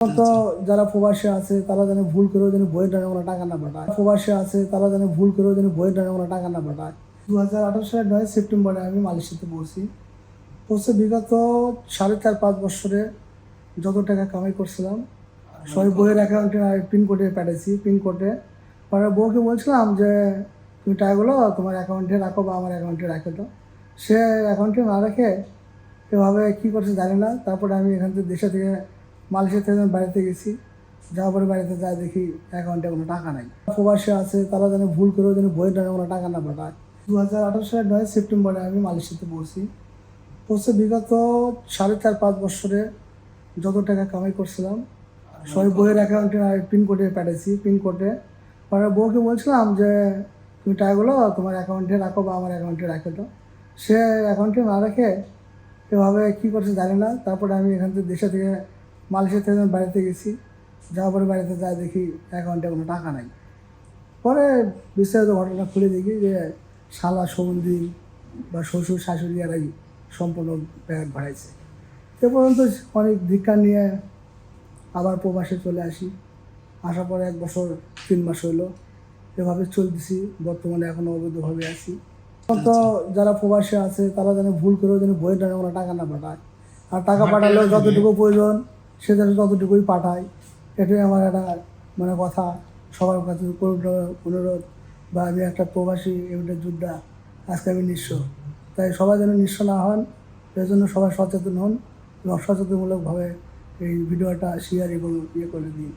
তো যারা প্রবাসী আছে, তারা যেন ভুল করেও যেন বইয়ের টাকা কোনো টাকা না পাঠায়। প্রবাসী আছে, তারা যেন ভুল করেও যেন বইয়ের টাকা কোনো টাকা না পাঠায়। দু হাজার আঠারো সালের নয় সেপ্টেম্বরে আমি মালয়েশিয়াতে পড়ছি। পড়ছে বিগত সাড়ে চার, পাঁচ বছরে যত টাকা কামাই করছিলাম, সবাই বইয়ের অ্যাকাউন্টে পিন কোডে পাঠাইছি। পিন পরে বউকে বলছিলাম যে, তুমি টাকাগুলো তোমার অ্যাকাউন্টে রাখো বা আমার অ্যাকাউন্টে রাখে তো। সে অ্যাকাউন্টে না রেখে এভাবে কী করছে জানি না। তারপরে আমি এখান থেকে দেশে থেকে মালয়েশিয়া থেকে বাড়িতে গেছি। যাওয়ার পরে বাড়িতে যা দেখি অ্যাকাউন্টে কোনো টাকা নাই। প্রবাসী আছে, তারা যেন ভুল করেও যেন বইয়ের টাকা কোনো টাকা না পাঠায়। দু হাজার আঠারো সালের নয় সেপ্টেম্বরে আমি মালয়েশিয়াতে পড়ছি। পড়ছে বিগত সাড়ে চার পাঁচ বছরে যত টাকা কামাই করছিলাম, সবাই বইয়ের অ্যাকাউন্টে পিন কোডে পাঠাইছি। পিন কোডে পরে বউকে বলছিলাম যে, তুমি টাকাগুলো তোমার অ্যাকাউন্টে রাখো বা আমার অ্যাকাউন্টে রাখে তো। সে অ্যাকাউন্টে না রেখে এভাবে কী করছে জানি না। তারপরে আমি এখান থেকে দেশে থেকে মালয়েশিয়া থেকে বাড়িতে গেছি। যাওয়ার পরে বাড়িতে যা দেখি অ্যাকাউন্টে কোনো টাকা নাই। পরে বিস্তারিত ঘটনা খুলে দেখি যে শালা সম্বন্ধী বা শ্বশুর শাশুড়ি এরাই সম্পূর্ণ ব্যাগ ভাড়াইছে এ পর্যন্ত অনেক ধিক্ষা নিয়ে আবার প্রবাসে চলে আসি। আসার পরে এক বছর তিন মাস হইল। এভাবে চলতেছি বর্তমানে এখনও অবৈধভাবে আছি। তো যারা প্রবাসী আছে তারা যেন ভুল করেও যেন বইয়ের টাকা কোনো টাকা না পাঠায়। আর টাকা পাঠালেও যতটুকু প্রয়োজন সে যেন ততটুকুই পাঠায়, এটাই আমার একটা মানে কথা। সবার কাছে অনুরোধ, বা আমি একটা প্রবাসী এমনি যোদ্ধা, আজকে আমি নিঃস্ব। তাই সবাই যেন নিঃস্ব না হন জন্য সবাই সচেতন হন, এবং সচেতনমূলকভাবে এই ভিডিওটা শেয়ার এবং ইয়ে করে দিন।